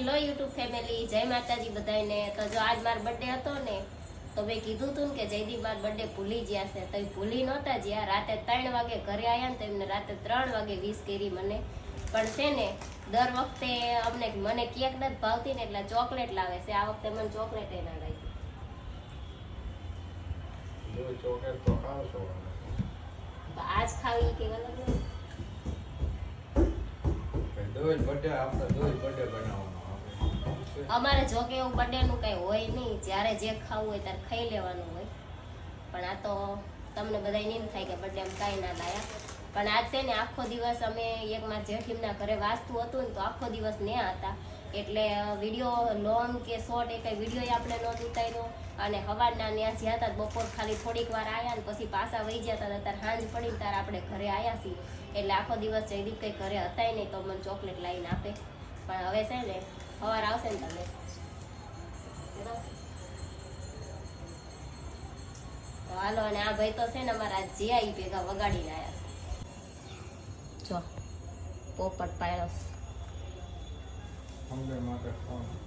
Hello YouTube family જય માતાજી બધાને તો જો આજ મારો બર્થડે હતો ને તો મેં કીધું તું ને કે જયદીપ મારો બર્થડે ભૂલી ગયા છે. તો એ ભૂલી નહોતા જ્યાં રાતે ત્રણ વાગે ઘરે આવ્યા ને તો એમને રાતે ત્રણ વાગે વીસ કરી મને. પણ છે ને દર વખતે અમને મને કેક નથી ભાવતી ને એટલે ચોકલેટ લાવે છે. આ વખતે મને ચોકલેટ એના લાગી. જો આજ ખાવી કે બર્થડે આપતા બર્થડે બનાવવાનો અમારે જો કે એવું બર્થડે નું કઈ હોય નહીં. જ્યારે જે ખાવું હોય ત્યારે ખાઈ લેવાનું હોય. પણ આ તો તમને બધા એમ થાય કે બર્થડે કાંઈ ના લાયા. પણ આજ છે ને આખો દિવસ અમે એક મારા જેઠીમના ઘરે વાસ્તુ હતું ને તો આખો દિવસ ને હતા. એટલે વીડિયો લોંગ કે શોર્ટ એ કઈ વીડિયો આપણે નહોતું ઉતાર્યો. અને હવારના ત્યાં જ્યાં હતા બપોર ખાલી થોડીક વાર આવ્યા ને પછી પાછા વહી જતા હતા ત્યારે સાંજ પડી ત્યારે આપણે ઘરે આવ્યા છીએ. એટલે આખો દિવસ જયદીપ કઈ ઘરે હતા નહીં તો મને ચોકલેટ લાવીને આપે. પણ હવે છે ને સવાર આવશે ને તમે તો હાલો અને આ ભાઈ તો છે ને અમારા જીઆઈ ભેગા વગાડીને આવ્યા છે જો પોપટ ખાવાનું